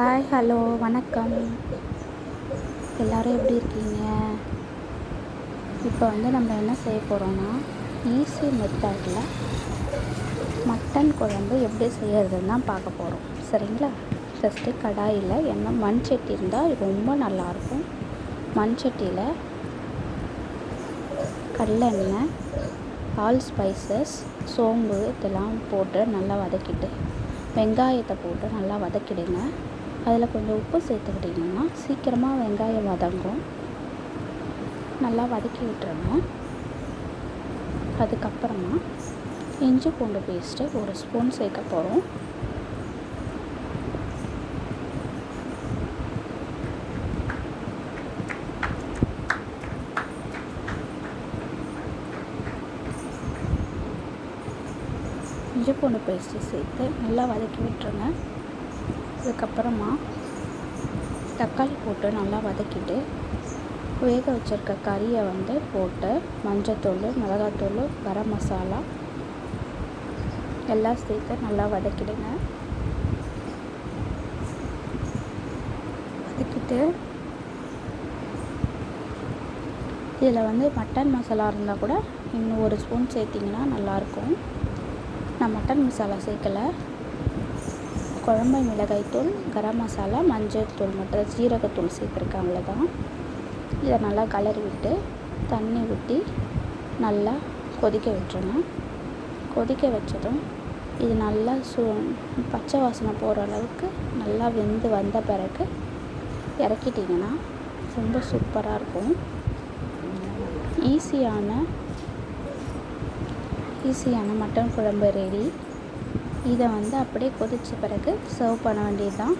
Hi hello வணக்கம். எல்லோரும் எப்படி இருக்கீங்க? இப்போ வந்து நம்ம என்ன செய்ய போகிறோன்னா ஈஸி மெத்தடில் மட்டன் குழம்பு எப்படி செய்யறதுன்னு தான் பார்க்க போகிறோம் சரிங்களா? ஃபஸ்ட்டு கடாயில் என்ன மண் சட்டி இருந்தால் ரொம்ப நல்லாயிருக்கும். மண் சட்டியில் கடலெண்ணெய் ஆல் ஸ்பைசஸ் சோம்பு இதெல்லாம் போட்டு நல்லா வதக்கிட்டு வெங்காயத்தை போட்டு நல்லா வதக்கிடுங்க. அதில் கொஞ்சம் உப்பு சேர்த்துக்கிட்டிங்கன்னா சீக்கிரமாக வெங்காயம் வதங்கும். நல்லா வதக்கி விட்டுருங்க அதுக்கப்புறமா இஞ்சி பூண்டு பேஸ்ட்டு ஒரு ஸ்பூன் சேர்க்க போகிறோம். இஞ்சி பூண்டு பேஸ்ட்டு சேர்த்து நல்லா வதக்கி விட்டுருங்க. அதுக்கப்புறமா தக்காளி போட்டு நல்லா வதக்கிட்டு வேக வச்சுருக்க கறியை வந்து போட்டு மஞ்சத்தூள் மிளகாத்தூள் கரம் மசாலா எல்லாம் சேர்த்து நல்லா வதக்கிடுங்க. வதக்கிட்டு இதில் வந்து மட்டன் மசாலா இருந்தால் கூட இன்னும் ஒரு ஸ்பூன் சேர்த்திங்கன்னா நல்லாயிருக்கும். நான் மட்டன் மசாலா சேர்க்கலை. குழம்பு மிளகாய்த்தூள் கரம் மசாலா மஞ்சள் தூள் மட்டும் ஜீரகத்தூள் சேர்த்துருக்கேன் அவ்வளோதான் இதை நல்லா கலரி விட்டு தண்ணி ஊற்றி நல்லா கொதிக்க விட்டுருணும் கொதிக்க வச்சதும் இது நல்லா சு பச்சை வாசனை போகிற அளவுக்கு நல்லா வெந்து வந்த பிறகு இறக்கிட்டிங்கன்னா ரொம்ப சூப்பராக இருக்கும். ஈஸியான ஈஸியான மட்டன் குழம்பு ரெடி இதை வந்து அப்படியே கொதித்த பிறகு சர்வ் பண்ண வேண்டியது தான்